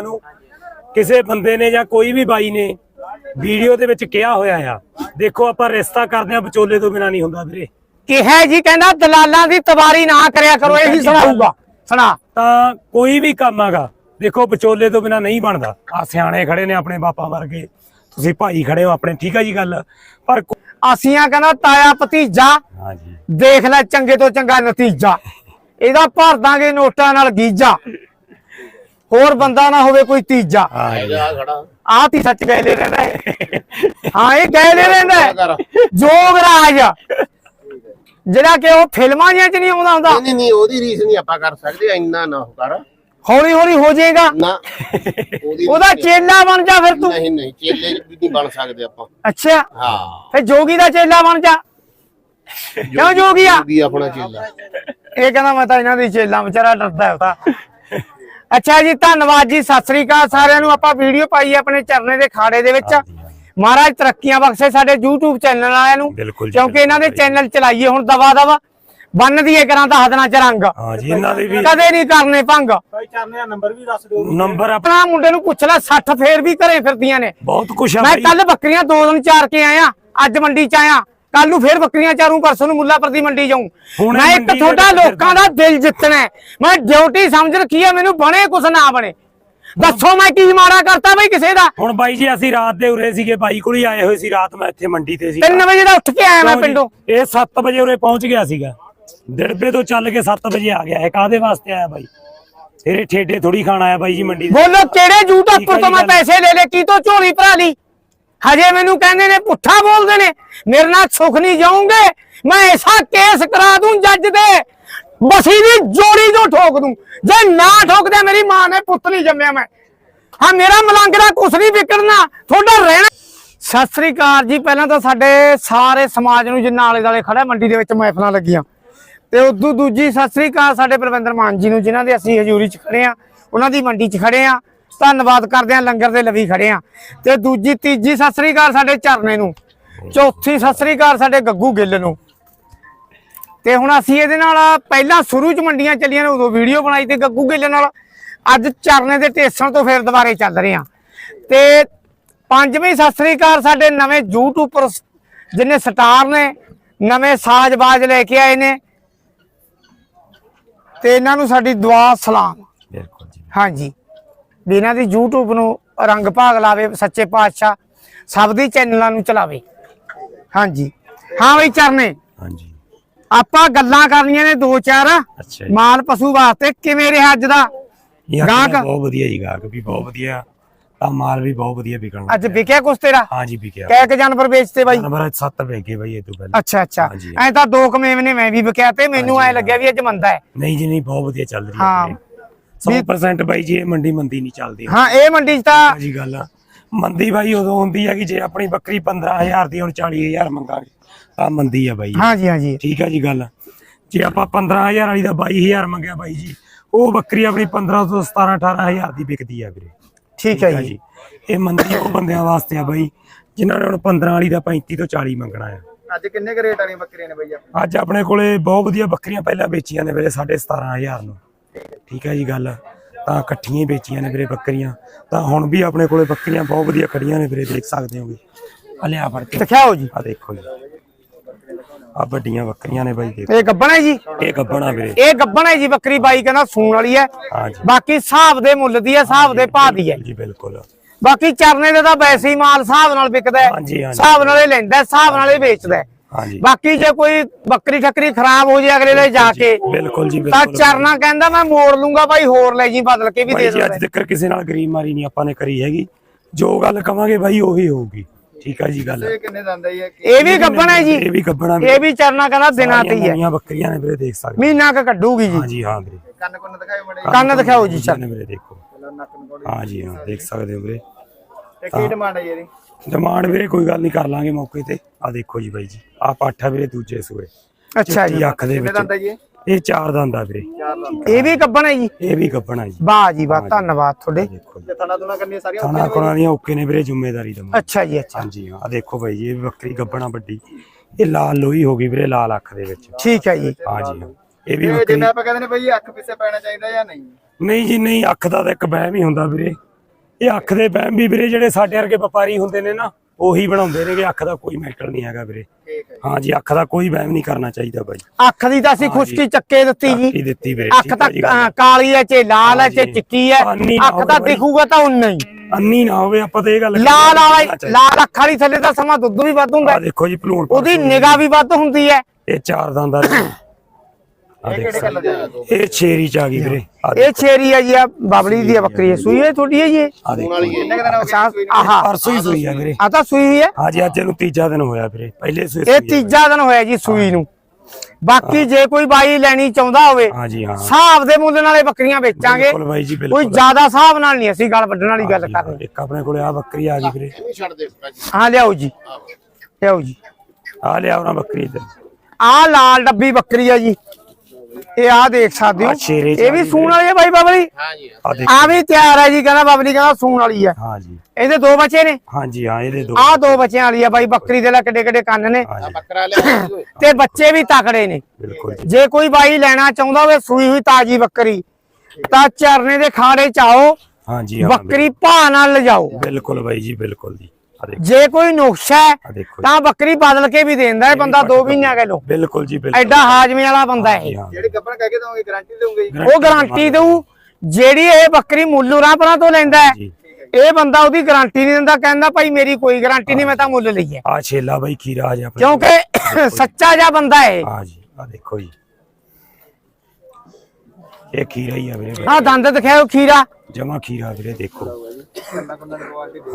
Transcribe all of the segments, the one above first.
ਨੂੰ ਕਿਸੇ ਬੰਦੇ ਨੇ ਜਾਂ ਕੋਈ ਵੀ ਬਾਈ ਨੇ ਵੀਡੀਓ ਦੇ ਵਿੱਚ ਕਿਹਾ ਹੋਇਆ ਆ ਦੇਖੋ ਆਪਾਂ ਰਿਸ਼ਤਾ ਕਰਦੇ ਆ ਵਿਚੋਲੇ ਤੋਂ ਬਿਨਾ ਨਹੀਂ ਹੁੰਦਾ ਵੀਰੇ। ਕਿਹਾ ਜੀ ਕਹਿੰਦਾ ਦਲਾਲਾਂ ਦੀ ਤਵਾਰੀ ਨਾ ਕਰਿਆ ਕਰੋ ਇਹੀ ਸੁਣਾਊਗਾ। ਸੁਣਾ। ਤਾਂ ਕੋਈ ਵੀ ਕੰਮ ਆਗਾ ਦੇਖੋ ਵਿਚੋਲੇ ਤੋਂ ਬਿਨਾ ਨਹੀਂ ਬਣਦਾ। ਆ ਸਿਆਣੇ ਖੜੇ ਨੇ ਆਪਣੇ ਬਾਪਾ ਵਰਗੇ ਤੁਸੀਂ ਭਾਈ ਖੜੇ ਹੋ ਆਪਣੇ ਠੀਕ ਆ ਜੀ ਗੱਲ। ਪਰ ਕੋ- ਆਸੀਆਂ ਕਹਿੰਦਾ ਤਾਇਆ ਭਤੀਜਾ ਹਾਂਜੀ ਦੇਖ ਲੈ ਚੰਗੇ ਤੋਂ ਚੰਗਾ ਨਤੀਜਾ। ਇਹਦਾ ਭਰ ਦਾਂਗੇ ਨੋਟਾਂ ਨਾਲ ਗੀਜਾ। ਹੋਰ ਬੰਦਾ ਨਾ ਹੋਵੇ ਕੋਈ ਤੀਜਾ। ਆਹ ਤੀ ਸੱਚ ਗਏ ਲੈ ਰਹਿੰਦਾ ਹੈ। ਹਾਂ ਇਹ ਗਏ ਲੈ ਰਹਿੰਦਾ ਹੈ। ਜੋਗਰਾਜ। ਜਿਹੜਾ ਕਿ ਉਹ ਫਿਲਮਾਂ ਜਿਹੀਆਂ ਚ ਨਹੀਂ ਆਉਂਦਾ ਹੁੰਦਾ। ਨਹੀਂ ਨਹੀਂ ਉਹਦੀ ਰੀਸ ਨਹੀਂ ਆਪਾਂ ਕਰ ਸਕਦੇ ਇੰਨਾ ਨਾ ਉਹ ਕਰ। ਹੌਲੀ ਹੌਲੀ ਹੋ ਜਾਏਗਾ। ਨਾ ਉਹਦੀ। ਚੇਲਾ ਬਣ ਜਾ ਫਿਰ ਤੂੰ। ਨਹੀਂ ਨਹੀਂ ਚੇਲੇ ਵੀ ਨਹੀਂ ਬਣ ਸਕਦੇ ਆਪਾਂ। ਅੱਛਾ। ਹਾਂ। ਫਿਰ ਜੋਗੀ ਦਾ ਚੇਲਾ ਬਣ ਜਾ। ਕਿਉਂ ਜੋਗੀਆ ਵੀ ਆਪਣਾ ਚੇਲਾ। ਇਹ ਕਹਿੰਦਾ ਮੈਂ ਤਾਂ ਇਹਨਾਂ ਦੀ ਚੇਲਾ ਵਿਚਾਰਾ ਡਰਦਾ ਹੈ ਤਾਂ। ਅੱਛਾ ਜੀ ਧੰਨਵਾਦ ਜੀ ਸਤਿ ਸ੍ਰੀ ਅਕਾਲ ਸਾਰਿਆਂ ਨੂੰ। ਆਪਾਂ ਵੀਡੀਓ ਪਾਈ ਹੈ ਆਪਣੇ ਚਰਨੇ ਦੇ ਖਾੜੇ ਦੇ ਵਿੱਚ। ਮਹਾਰਾਜ ਤਰੱਕੀਆਂ ਬਖਸ਼ੇ ਸਾਡੇ YouTube ਚੈਨਲ ਵਾਲਿਆਂ ਨੂੰ। ਜੀ, ਕਿਉਂਕਿ ਇਹਨਾਂ ਦੇ। ਚੈਨਲ ਚਲਾਈਏ ਹੁਣ ਦਵਾ ਦਵਾ ਬੰਨ ਦੀਏ ਕਰਾਂ ਤਾਂ ਹਦਨਾ ਚ ਰੰਗ ਹਾਂਜੀ ਇਹਨਾਂ ਦੇ ਵੀ ਕਦੇ ਨਹੀਂ ਕਰਨੇ ਭੰਗ। ਨੰਬਰ ਆਪ- ਆਪਣਾ ਮੁੰਡੇ ਨੂੰ ਪੁੱਛ ਲੈ 60 ਫੇਰ ਵੀ ਘਰੇ ਫਿਰਦੀਆਂ ਨੇ। ਬਹੁਤ ਕੁਛ ਆ ਮੈਂ ਕੱਲ ਬੱਕਰੀਆਂ ਦੋ ਦਿਨ ਚਾਰ ਕੇ ਆਇਆ ਅੱਜ ਮੰਡੀ ਚ ਆਇਆ। ਕੱਲ ਨੂੰ ਫੇਰ ਬੱਕਰੀਆਂ ਚਾਰੂ ਪਰਸੋਂ ਨੂੰ ਮੁੱਲਾਪੁਰ ਦੀ ਮੰਡੀ ਹੁਣੇ ਮੈਂ ਇੱਕ ਤੁਹਾਡਾ ਲੋਕਾਂ ਦਾ ਦਿਲ ਜਿੱਤਣਾ। ਮੈਂ ਡਿਊਟੀ ਸਮਝ ਰੱਖੀ ਹੈ ਮੈਨੂੰ ਬਣੇ ਕੁਛ ਨਾ ਬਣੇ। ਦੱਸੋ ਮੈਂ ਕੀ ਮਾੜਾ ਕਰਤਾ ਬਈ ਕਿਸੇ ਦਾ? ਹੁਣ ਬਾਈ ਜੀ ਅਸੀਂ ਰਾਤ ਦੇ ਉਰੇ ਸੀਗੇ ਬਾਈ ਕੋਲ ਹੀ ਆਏ ਹੋਏ ਸੀ ਰਾਤ ਮੈਂ ਇੱਥੇ ਮੰਡੀ ਤੇ ਸੀ 3 ਵਜੇ ਦਾ ਉੱਠ ਕੇ ਆਇਆ ਮੈਂ? ਪਿੰਡੋਂ। ਇਹ 7 ਵਜੇ ਉਰੇ ਪਹੁੰਚ ਗਿਆ ਸੀਗਾ। ਦਿੜਬੇ ਤੋਂ ਚੱਲ ਕੇ 7 ਵਜੇ ਆ ਗਿਆ। ਇਹ ਕਾਦੇ ਵਾਸਤੇ ਆਇਆ ਬਾਈ? ਤੇਰੇ ਠੇਡੇ ਥੋੜੀ ਖਾਣ ਆਇਆ ਬਾਈ ਜੀ ਮੰਡੀ ਬੋਲੋ ਕਿਹੜੇ ਹੈ ਤੋਂ ਮੈਂ। ਪੈਸੇ ਲੈ ਲੈ ਕੀ ਤੋਂ ਝੋਲੀ ਭਰਾ ਲਈ? ਹਜੇ ਮੈਨੂੰ ਕਹਿੰਦੇ ਨੇ ਪੁੱਠਾ ਬੋਲਦੇ ਨੇ। ਮੇਰੇ ਨਾਲ ਸੁਖ ਨਹੀਂ ਜਾਉਂਗੇ ਮੈਂ ਐਸਾ ਕੇਸ ਕਰਾ ਦੂੰ ਜੱਜ ਦੇ। ਬਸੀ ਦੀ ਜੋੜੀ ਜੋ ਠੋਕ ਦੂੰ। ਜੇ ਨਾ ਠੋਕਦੇ ਮੇਰੀ ਮਾਂ ਨੇ ਪੁੱਤ ਨਹੀਂ ਜੰਮਿਆ ਮੈਂ। ਹਾਂ, ਮੇਰਾ ਮਲੰਗਰਾ ਕੁਛ ਨਹੀਂ ਵਿਕੜਨਾ ਤੁਹਾਡਾ ਰਹਿਣਾ ਸਤਿ ਸ੍ਰੀ ਅਕਾਲ ਜੀ। ਪਹਿਲਾਂ ਤਾਂ ਸਾਡੇ ਸਾਰੇ ਸਮਾਜ ਨੂੰ ਜਿੰਨਾ ਆਲੇ ਦਾਲੇ ਖੜਾ ਮੰਡੀ ਦੇ ਵਿੱਚ ਮਹਿਫਲਾਂ ਲੱਗੀਆਂ। ਤੇ ਉਦੋਂ ਦੂਜੀ ਸਤਿ ਸ੍ਰੀ ਅਕਾਲ ਸਾਡੇ ਪ੍ਰਵਿੰਦਰ ਮਾਨ ਜੀ ਨੂੰ, ਜਿਨ੍ਹਾਂ ਦੇ ਅਸੀਂ ਹਜ਼ੂਰੀ 'ਚ ਖੜੇ ਆ ਉਹਨਾਂ ਦੀ ਮੰਡੀ 'ਚ ਖੜੇ ਆ ਧੰਨਵਾਦ ਕਰਦੇ ਆ ਲੰਗਰ ਦੇ ਲਵੀ ਖੜੇ ਆ ਤੇ ਦੂਜੀ ਤੀਜੀ ਸਤਿ ਸ੍ਰੀ ਅਕਾਲ ਸਾਡੇ ਚਰਨੇ ਨੂੰ। ਚੌਥੀ ਸਤਿ ਸ੍ਰੀ ਅਕਾਲ ਸਾਡੇ ਗੱਗੂ ਗਿੱਲ ਨੂੰ। ਤੇ ਹੁਣ ਅਸੀਂ ਇਹਦੇ ਨਾਲ ਪਹਿਲਾਂ ਸ਼ੁਰੂ 'ਚ ਮੰਡੀਆਂ ਚੱਲੀਆਂ ਨੇ ਉਦੋਂ ਵੀਡੀਓ ਬਣਾਈ ਤੇ ਗੱਗੂ ਗਿੱਲ ਨਾਲ। ਅੱਜ ਚਰਨੇ ਦੇ ਟੇਸਣ ਤੋਂ ਫੇਰ ਦੁਬਾਰੇ ਚੱਲ ਰਹੇ ਆ ਤੇ ਪੰਜਵੀਂ ਸਤਿ ਸ੍ਰੀ ਅਕਾਲ ਸਾਡੇ ਨਵੇਂ ਯੂਟਿਊਬਰ ਜਿਨੇ ਸਟਾਰ ਨੇ ਨਵੇਂ ਸਾਜ਼ਬਾਜ਼ ਲੈ ਕੇ ਆਏ ਨੇ। ਤੇ ਇਹਨਾਂ ਨੂੰ ਸਾਡੀ ਦੁਆ ਸਲਾਮ। ਬਿਲਕੁਲ ਜੀ। ਹਾਂਜੀ। ਵੀ ਇਹਨਾਂ ਦੀ YouTube ਨੂੰ ਰੰਗ ਭਾਗ ਲਾਵੇ ਸੱਚੇ ਪਾਤਸ਼ਾਹ ਸਭ ਦੀ ਚੈਨਲਾਂ ਨੂੰ ਚਲਾਵੇ। ਹਾਂਜੀ। ਹਾਂ ਬਈ ਚਰਨੇ। ਹਾਂਜੀ। ਆਪਾਂ ਗੱਲਾਂ ਕਰਨੀਆਂ ਨੇ ਦੋ ਚਾਰ। ਅੱਛਾ ਜੀ। ਮਾਲ ਪਸ਼ੂ ਵਾਸਤੇ ਕਿਵੇਂ ਰਿਹਾ ਅੱਜ ਦਾ? ਗਾਹਕ? ਬਹੁਤ ਵਧੀਆ ਜੀ ਗਾਹਕ ਵੀ ਬਹੁਤ ਵਧੀਆ। ਤਾਂ ਮਾਲ ਵੀ ਬਹੁਤ ਵਧੀਆ ਵਿਕਣ ਲੱਗ ਅੱਜ ਵਿਕਿਆ ਕੁਛ ਤੇਰਾ? ਹਾਂ ਜੀ ਵਿਕਿਆ। ਕਹਿ ਕੇ ਜਾਨਵਰ ਵੇਚਤੇ ਬਾਈ। ਨੰਬਰ 7 ਵੇਗੇ ਬਾਈ ਇਹ ਤੋਂ ਪਹਿਲਾਂ। ਅੱਛਾ ਅੱਛਾ। ਐ ਤਾਂ ਦੋ ਕਮੇਵ ਨੇ ਮੈਂ ਵੀ ਵਿਕਿਆ ਤੇ ਮੈਨੂੰ ਐ ਲੱਗਿਆ ਵੀ ਅੱਜ ਮੰਦਾ ਹੈ। ਨਹੀਂ ਜੀ ਨਹੀਂ ਬਹੁਤ ਵਧੀਆ ਚੱਲ ਰਹੀ ਹਾਂ। ਹੈ। 100% ਬਾਈ ਜੀ ਇਹ ਮੰਡੀ ਮੰਦੀ ਨਹੀਂ ਚੱਲਦੀ। ਹਾਂ ਇਹ ਮੰਡੀ 'ਚ ਤਾਂ ਜੀ ਗੱਲ ਆ। ਮੰਦੀ ਬਾਈ ਉਦੋਂ ਹੁੰਦੀ ਹੈ ਕਿ ਜੇ ਆਪਣੀ ਬੱਕਰੀ 15000 ਦੀ ਹੁਣ 40000 ਮੰਗਾਂਗੇ। ਤਾਂ ਮੰਦੀ ਆ ਬਾਈ। ਹਾਂਜੀ ਹਾਂਜੀ ਠੀਕ ਹੈ ਜੀ ਗੱਲ। ਜੇ ਆਪਾਂ 15000 ਵਾਲੀ ਦਾ 22000 ਮੰਗਿਆ ਬਾਈ ਜੀ ਉਹ ਬੱਕਰੀ ਆਪਣੀ 15 ਤੋਂ 17 18000 ਦੀ ਵਿਕਦੀ ਆ ਵੀਰੇ। ਠੀਕ ਹੈ ਜੀ। ਇਹ ਮੰਦੀ ਉਹ ਬੰਦਿਆਂ ਵਾਸਤੇ ਆ ਬਾਈ ਜਿਨ੍ਹਾਂ ਨੇ ਹੁਣ 15 ਵਾਲੀ ਦਾ 35 ਤੋਂ 40 ਮੰਗਣਾ ਆ। ਅੱਜ ਕਿੰਨੇ ਕੁ ਰੇਟ ਵਾਲੀਆਂ ਬੱਕਰੀਆਂ ਨੇ ਬਈ ਆਪਣੇ ਅੱਜ ਆਪਣੇ ਕੋਲੇ ਬਹੁਤ ਵਧੀਆ ਬੱਕਰੀਆਂ ਪਹਿਲਾਂ ਵੇਚੀਆਂ ਨੇ ਵੀਰੇ 17500 ਨੂੰ। ਠੀਕ ਹੈ ਜੀ ਗੱਲ। ਤਾਂ ਇਕੱਠੀਆਂ ਹੀ ਵੇਚੀਆਂ ਨੇ ਵੀਰੇ ਬੱਕਰੀਆਂ। ਤਾਂ ਹੁਣ ਵੀ ਆਪਣੇ ਕੋਲੇ ਬੱਕਰੀਆਂ ਬਹੁਤ ਵਧੀਆ ਖੜੀਆਂ ਨੇ ਵੀਰੇ ਦੇਖ ਸਕਦੇ ਹੋਗੇ ਆ ਲਿਆ ਫੜ ਕੇ। ਦਿਖਾਓ ਜੀ। ਆ ਦੇਖੋ ਜੀ। ਆ ਵੱਡੀਆਂ ਬੱਕਰੀਆਂ ਨੇ ਬਾਈ ਦੇਖੋ। ਇਹ ਗੱਬਣ ਹੈ ਜੀ? ਇਹ ਗੱਬਣਾ ਵੀਰੇ। ਇਹ ਗੱਬਣ ਹੈ ਜੀ ਬੱਕਰੀ ਬਾਈ ਕਹਿੰਦਾ ਸੂਣ ਵਾਲੀ ਹੈ। ਹਾਂਜੀ ਬਾਕੀ ਹਿਸਾਬ ਦੇ ਮੁੱਲ ਦੀ ਹੈ ਹਿਸਾਬ ਦੇ ਭਾਅ ਦੀ ਹੈ। ਜੀ ਬਿਲਕੁਲ। ਬਾਕੀ ਚਰਨੇ ਦੇ ਤਾਂ ਵੈਸੇ ਹੀ ਮਾਲ ਹਿਸਾਬ ਨਾਲ ਵਿਕਦਾ ਹੈ। ਹਿਸਾਬ ਨਾਲ ਹੀ ਲੈਂਦਾ ਹੈ, ਹਿਸਾਬ ਨਾਲ ਹੀ ਵੇਚਦਾ ਹੈ। ਹਾਂਜੀ। ਬਾਕੀ ਜੇ ਕੋਈ ਬੱਕਰੀ ਠੱਕਰੀ ਖਰਾਬ ਹੋ ਜੇ ਅਗਲੇ ਦੇ ਜਾ ਕੇ ਬਿਲਕੁਲ ਜੀ ਤਾਂ ਬਿਲਕੁਲ। ਚਰਨਾ ਕਹਿੰਦਾ ਮੈਂ ਮੋੜ ਲੂੰਗਾ ਭਾਈ ਹੋਰ ਲੈ ਜੀ ਬਦਲ ਕੇ ਵੀ ਦੇ ਜੀ ਅੱਜ ਦੇ ਤੱਕ ਕਿਸੇ ਨਾਲ ਗਰੀਬ ਮਾਰੀ ਨਹੀਂ ਆਪਾਂ ਨੇ ਕਰੀ ਹੈਗੀ। ਜੋ ਗੱਲ ਕਵਾਂਗੇ ਬਾਈ ਉਹੀ ਹੋਊਗੀ। ਠੀਕ ਹੈ ਜੀ ਗੱਲ। ਇਹ ਵੀ ਗੱਬਣ ਹੈ ਜੀ। ਇਹ ਵੀ ਗੱਬਣਾ ਇਹ ਵੀ ਚਰਨਾ ਕਹਿੰਦਾ ਦਿਨਾਂ ਤੇ ਹੀ ਹੈ ਬੱਕਰੀਆਂ ਨੇ ਵੀਰੇ ਦੇਖ ਸਕਦੇ ਮਹੀਨਾ ਕ ਕੱਢੂਗੀ ਜੀ। ਹਾਂਜੀ ਹਾਂ ਵੀਰੇ। ਕੰਨ ਕੁੰਨ ਦਿਖਾਏ ਬੜੇ ਕੰਨ ਦਿਖਾਓ ਜੀ ਚੱਲ। ਨੇ ਵੀਰੇ ਦੇਖੋ। ਨੱਕ ਨੂੰ ਕੋੜੀ ਹਾਂ ਜੀ ਹਾਂ ਦੇਖ ਸਕਦੇ ਹੋ ਵੀਰੇ। ਤੇ ਕੀ ਡਿਮਾਂਡ ਹੈ ਜੀ ਇਹਦੀ? ਡਿਮਾਂਡ ਵੀਰੇ ਕੋਈ ਗੱਲ ਨਹੀਂ ਕਰ ਲਾਂਗੇ ਮੌਕੇ ਤੇ। ਆ ਦੇਖੋ ਜੀ ਬਾਈ ਜੀ ਆ ਪਾਠਾ ਵੀਰੇ ਦੂਜੇ ਸੂਏ। ਅੱਛਾ ਜੀ। ਅੱਖ ਦੇ ਵਿੱਚ। ਦੰਦ ਹੈ ਜੀ ਇਹ? ਚਾਰ ਦੰਦ ਆ ਵੀਰੇ। ਇਹ ਵੀ ਗੱਬਣ ਹੈ ਜੀ? ਇਹ ਵੀ ਗੱਬਣਾ ਜੀ। ਵਾਹ ਜੀ ਵਾਹ ਧੰਨਵਾਦ ਤੁਹਾਡੇ। ਜੀ। ਤੇ ਥਣਾ ਸਾਰੀਆਂ ਖੁਣਾ ਦੀਆਂ ਓਕੇ ਨੇ ਵੀਰੇ ਜ਼ਿੰਮੇਵਾਰੀ ਦਮ ਅੱਛਾ ਜੀ ਅੱਛਾ। ਹਾਂਜੀ ਹਾਂ ਆ ਦੇਖੋ ਬਾਈ ਜੀ ਇਹ ਵੀ ਬੱਕਰੀ ਗੱਬਣਾ ਵੱਡੀ। ਇਹ ਲਾਲ ਲੋਈ ਹੋ ਗਈ ਵੀਰੇ ਲਾਲ ਅੱਖ ਦੇ ਵਿੱਚ। ਠੀਕ ਹੈ ਜੀ। ਹਾਂ ਇਹ ਵੀ ਇਹ ਬੱਕਰੀ ਜਿਵੇਂ ਆਪਾਂ ਕਹਿੰਦੇ ਨੇ ਬਈ ਅੱਖ ਪਿੱਛੇ ਪੈਣਾ ਚਾਹੀਦਾ ਜਾਂ ਨਹੀਂ? ਨਹੀਂ ਜੀ ਨਹੀਂ ਅੱਖ ਦਾ ਤਾਂ ਇੱਕ ਵਹਿਮ ਹੀ ਹੁੰਦਾ ਵੀਰੇ। ਇਹ ਅੱਖ ਦੇ ਵਹਿਮ ਵੀ ਵੀਰੇ ਜਿਹੜੇ ਸਾਡੇ ਵਰਗੇ ਵਪਾਰੀ ਹੁੰਦੇ ਨੇ ਨਾ ਉਹੀ ਬਣਾਉਂਦੇ ਨੇ ਕਿ ਅੱਖ ਦਾ ਕੋਈ ਮੈਟਰ ਨਹੀਂ ਹੈਗਾ ਵੀਰੇ ਹੈ ਜੀ ਅੱਖ ਦਾ ਕੋਈ ਵਹਿਮ ਨਹੀਂ ਕਰਨਾ ਚਾਹੀਦਾ ਬਾਈ ਅੱਖ ਦੀ ਤਾਂ ਅਸੀਂ। ਖੁਸ਼ਕੀ ਚੱਕੇ ਦਿੱਤੀ ਕੀ ਜੀ ਦਿੱਤੀ ਵੀਰੇ ਅੱਖ ਤਾਂ ਕਾਲੀ ਹੈ ਚੇ ਲਾਲ ਹੈ ਚੇ। ਚਿੱਟੀ ਹੈ ਅੱਖ ਤਾਂ। ਦਿਖੂਗਾ ਤਾਂ ਉਨਾ ਹੀ ਅੰਨੀ ਨਾ ਹੋਵੇ ਆਪਾਂ ਤਾਂ ਇਹ ਗੱਲ ਲਾਲ ਵਾਲਾ ਲਾਲ ਅੱਖਾਂ ਵਾਲੀ ਥੱਲੇ ਤਾਂ ਸਮਾਂ ਦੁੱਧ ਵੀ ਵੱਧ ਹੁੰਦਾ। ਦੇਖੋ ਜੀ ਭਲੂਣ ਉਹਦੀ ਨਿਗਾਹ ਵੀ ਵੱਧ ਹੁੰਦੀ ਹੈ ਇਹ ਚਾਰ ਦੰਦ ਆ ਆ ਇਹ ਦੇਖੋ ਛੇਰੀ ਚ ਆ ਗਈ ਵੀਰੇ। ਆ ਇਹ ਛੇਰੀ ਹੈ ਜੀ ਆ ਬਬਲੀ ਦੀ ਬੱਕਰੀ। ਹੈ ਸੂਈ ਹੈ ਤੁਹਾਡੀ ਹੈ ਜੀ ਇਹ? ਆ ਦੇਖੋ। ਵਾਲੀ ਹੈ। ਕਿੰਨੇ ਕੁ ਦਿਨ ਹੋ ਗਏ ਅੱਛਾ ਸੂਈ ਨੂੰ? ਆਹਾ ਪਰਸੋਂ ਹੀ ਸੂਈ ਆ ਵੀਰੇ। ਆ ਤਾਂ ਸੂਈ ਹੋਈ ਹੈ? ਹਾਂ ਜੀ ਅੱਜ ਇਹਨੂੰ ਤੀਜਾ ਦਿਨ ਹੋਇਆ ਵੀਰੇ। ਪਹਿਲੇ ਸੂਈ ਇਹ ਤੀਜਾ ਦਿਨ ਹੋਇਆ ਜੀ ਸੂਈ ਨੂੰ। ਬਾਕੀ ਜੇ ਕੋਈ ਬਾਈ ਲੈਣੀ ਚਾਹੁੰਦਾ ਹੋਵੇ ਹਾਂ ਜੀ ਹਾਂ। ਹਿਸਾਬ ਦੇ ਮੁੱਲ ਨਾਲੇ ਬੱਕਰੀਆਂ ਵੇਚਾਂਗੇ। ਬਿਲਕੁਲ ਬਾਈ ਜੀ। ਕੋਈ ਜ਼ਿਆਦਾ ਹਿਸਾਬ ਨਾਲ ਨਹੀਂ ਅਸੀਂ ਗੱਲ ਵੱਢਣ ਵਾਲੀ ਗੱਲ ਹਾਂ ਕਰ ਜੀ, ਰਹੇ ਇੱਕ ਆਪਣੇ ਕੋਲੇ ਆ ਬੱਕਰੀ ਆ ਗਈ ਵੀਰੇ। ਹਾਂ ਲਿਆਓ ਜੀ। ਲਿਆਓ ਜੀ। ਆ ਲਿਆ ਉਹਨਾਂ ਬੱਕਰੀ ਤੇ ਆਹ ਲਾਲ ਡੱਬੀ ਬੱਕਰੀ ਆ ਜੀ। ਇਹ ਆ ਦੇਖ ਸਕਦੇ ਹੋ। ਸ਼ੇਰੇ ਇਹ ਵੀ ਸੂਣ ਵਾਲੀ ਹੈ ਬਾਈ ਬਬਲੀ? ਹਾਂ ਜੀ ਆ ਦੇਖ। ਆ ਵੀ ਤਿਆਰ ਹੈ ਜੀ ਕਹਿੰਦਾ ਬਬਲੀ ਕਹਿੰਦਾ ਸੂਣ ਵਾਲੀ ਆ ਹਾਂ ਜੀ। ਇਹਦੇ ਦੋ ਬੱਚੇ ਨੇ। ਹਾਂ ਜੀ ਹਾਂ ਇਹਦੇ ਦੋ ਆਹ ਦੋ ਬੱਚਿਆਂ ਵਾਲੀ ਆ ਬਾਈ ਬੱਕਰੀ ਦੇ ਲਾ ਕਿੱਡੇ ਕਿੱਡੇ ਕੰਨ ਨੇ। ਹਾਂ ਆ ਤੇ ਬੱਚੇ ਵੀ ਤਕੜੇ ਨੇ। ਬਿਲਕੁਲ ਜੀ। ਕੋਈ ਬਾਈ ਲੈਣਾ ਚਾਹੁੰਦਾ ਹੋਵੇ ਸੂਈ ਹੋਈ ਤਾਜੀ ਬੱਕਰੀ ਤਾਂ ਚਰਨੇ ਦੇ ਖਾੜੇ ਚ ਆਓ। ਹਾਂ ਜੀ ਹਾਂ ਬੱਕਰੀ ਭਾਅ ਨਾਲ ਲਿਜਾਓ। ਬਿਲਕੁਲ ਬਾਈ ਜੀ ਬਿਲਕੁਲ ਜੀ। ਆ ਜੇ ਕੋਈ ਨੁਕਸ਼ਾ ਹੈ ਤਾਂ ਬੱਕਰੀ ਬਦਲ ਕੇ ਵੀ ਦੇਂਦਾ ਹੈ ਬੰਦਾ 2 ਮਹੀਨਿਆਂ ਕੇ ਲੋ ਬਿਲਕੁਲ ਜੀ ਬਿਲਕੁਲ। ਐਡਾ ਹਾਜ਼ਮੇ ਵਾਲਾ ਬੰਦਾ ਹੈ ਇਹ। ਜਿਹੜੀ ਗੱਬਣ ਕਹਿ ਕੇ ਦੋਗੇ ਗਾਰੰਟੀ ਦੇਵੋਗੇ ਜੀ ਉਹ ਗਾਰੰਟੀ ਦਊ ਜਿਹੜੀ ਇਹ ਬੱਕਰੀ ਮੁੱਲ ਉਰਾਂ ਪਰਾਂ ਤੋਂ ਲੈਂਦਾ ਹੈ ਇਹ ਬੰਦਾ ਉਹਦੀ ਗਾਰੰਟੀ ਨਹੀਂ ਦਿੰਦਾ ਕਹਿੰਦਾ ਭਾਈ ਮੇਰੀ ਕੋਈ ਗਾਰੰਟੀ ਨਹੀਂ ਮੈਂ ਤਾਂ ਮੁੱਲ ਲਈ ਹੈ। ਆ ਛੇਲਾ ਬਾਈ ਖੀਰਾ ਆ ਜਾ ਕਿਉਂਕਿ ਸੱਚਾ ਜਿਹਾ ਬੰਦਾ ਹੈ ਹਾਂ ਜੀ ਆ ਦੇਖੋ ਜੀ। ਇਹ ਖੀਰਾ ਹੀ ਆ ਵੀਰੇ। ਆ ਦੰਦ ਦਿਖਾਓ ਖੀਰਾ। ਜਮਾ ਖੀਰਾ ਵੀਰੇ ਦੇਖੋ।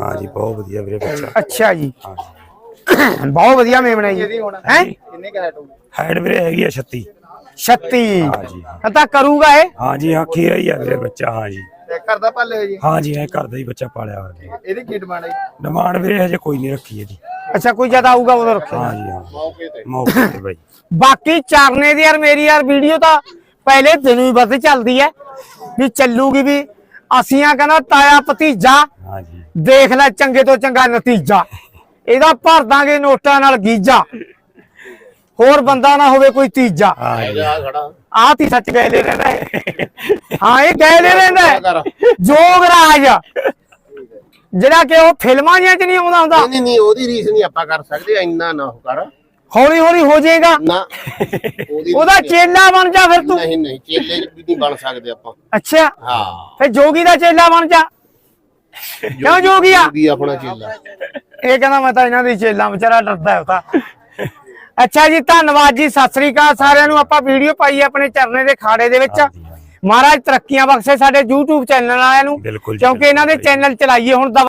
ਹਾਂ ਜੀ ਬਹੁਤ ਵਧੀਆ ਵੀਰੇ ਬੱਚਾ। ਅੱਛਾ ਜੀ। ਹਾਂ ਜੀ। ਬਹੁਤ ਵਧੀਆ ਮੇਮਣਾ ਜੀ। ਹੈ? ਕਿੰਨੇ ਕੁ ਹੋਊਗੀ? ਹਾਈਟ ਵੀਰੇ ਹੈਗੀ ਆ 36 36 ਹਾਂ ਜੀ ਹਾਂ। ਤਾਂ ਕਰੂਗਾ ਇਹ? ਹਾਂ ਜੀ ਹਾਂ ਖੀਰਾ ਹੀ ਆ ਵੀਰੇ ਬੱਚਾ ਹਾਂ ਜੀ। ਘਰ ਦਾ ਪਾਲੇ ਹੋ ਜੀ? ਹਾਂ ਜੀ ਇਹ ਘਰ ਦਾ ਹੀ ਬੱਚਾ ਪਾਲਿਆ ਹੋਇਆ ਇਹਦੀ ਕੀ ਡਿਮਾਂਡ ਹੈ? ਡਿਮਾਂਡ ਵੀਰੇ ਹਜੇ ਕੋਈ ਨਹੀਂ ਰੱਖੀ ਇਹਦੀ। ਅੱਛਾ ਕੋਈ ਜਦ ਆਊਗਾ ਉਦੋਂ ਰੱਖਿਓ ਹਾਂ ਜੀ ਹਾਂ। ਮੌਕੇ ਤੇ। ਮੌਕੇ ਤੇ ਬਾਈ। ਬਾਕੀ ਚਰਨੇ ਦੀ ਯਾਰ ਮੇਰੀ ਯਾਰ ਵੀਡੀਓ ਤਾਂ ਪਹਿਲੇ ਦਿਨ ਹੀ ਵੱਧ ਚੱਲਦੀ ਹੈ। ਵੀ ਚੱਲੂਗੀ ਵੀ ਅਸੀਂ ਆ ਕਹਿੰਦਾ ਤਾਇਆ ਭਤੀਜਾ ਹਾਂ ਦੇਖ ਲੈ ਚੰਗੇ ਤੋਂ ਚੰਗਾ ਨਤੀਜਾ। ਇਹਦਾ ਭਰ ਦਾਂਗੇ ਨੋਟਾਂ ਨਾਲ ਗੀਜਾ। ਹੋਰ ਬੰਦਾ ਨਾ ਹੋਵੇ ਕੋਈ ਤੀਜਾ। ਹਾਂ ਜੀ ਆ ਖੜਾ। ਆਹ ਤੀ ਸੱਚ ਗਏ ਲੈ ਰਹਿੰਦਾ ਹੈ। ਹਾਂ ਇਹ ਗਏ ਲੈ ਰਹਿੰਦਾ ਹੈ। ਕਰ। ਜੋਗਰਾਜ ਜਿਹੜਾ ਕਿ ਉਹ ਫਿਲਮਾਂ ਜਿਹੀਆਂ ਚ ਨਹੀਂ ਆਉਂਦਾ ਹੁੰਦਾ। ਨਹੀਂ ਨਹੀਂ ਉਹਦੀ ਰੀਸ ਨਹੀਂ ਆਪਾਂ ਕਰ ਸਕਦੇ ਇੰਨਾ ਨਾ ਉਹ ਕਰ। ਹੌਲੀ ਹੌਲੀ ਹੋ ਜਾਏਗਾ। ਨਾ ਉਹਦੀ ਚੇਲਾ ਬਣ ਜਾ ਫਿਰ ਤੂੰ। ਨਹੀਂ ਨਹੀਂ ਚੇਲੇ ਵੀ ਨਹੀਂ ਬਣ ਸਕਦੇ ਆਪਾਂ। ਅੱਛਾ। ਹਾਂ। ਫਿਰ ਜੋਗੀ ਦਾ ਚੇਲਾ ਬਣ ਜਾ। ਕਿਉਂ ਜੋਗੀਆ ਕੀ ਆਪਣਾ ਚੇਲਾ। ਇਹ ਕਹਿੰਦਾ ਮੈਂ ਤਾਂ ਇਹਨਾਂ ਦੀ ਚੇਲਾ ਵਿਚਾਰਾ ਡਰਦਾ ਹੈ ਉਹ ਤਾਂ। ਅੱਛਾ ਜੀ ਧੰਨਵਾਦ ਜੀ ਸਤਿ ਸ੍ਰੀ ਅਕਾਲ। ਸਾਰਿਆਂ ਨੂੰ ਆਪਾਂ ਵੀਡੀਓ ਪਾਈ ਹੈ ਆਪਣੇ ਚਰਨੇ ਦੇ ਖਾੜੇ ਦੇ ਵਿੱਚ। ਮਹਾਰਾਜ ਤਰੱਕੀਆਂ ਬਖਸ਼ੇ ਸਾਡੇ YouTube ਚੈਨਲ ਵਾਲਿਆਂ ਨੂੰ ਬਿਲਕੁਲ ਜੀ, ਕਿਉਂਕਿ ਇਹਨਾਂ ਦੇ ਬਿਲਕੁਲ। ਚੈਨਲ ਚਲਾਈਏ ਹੁਣ ਦਵਾ-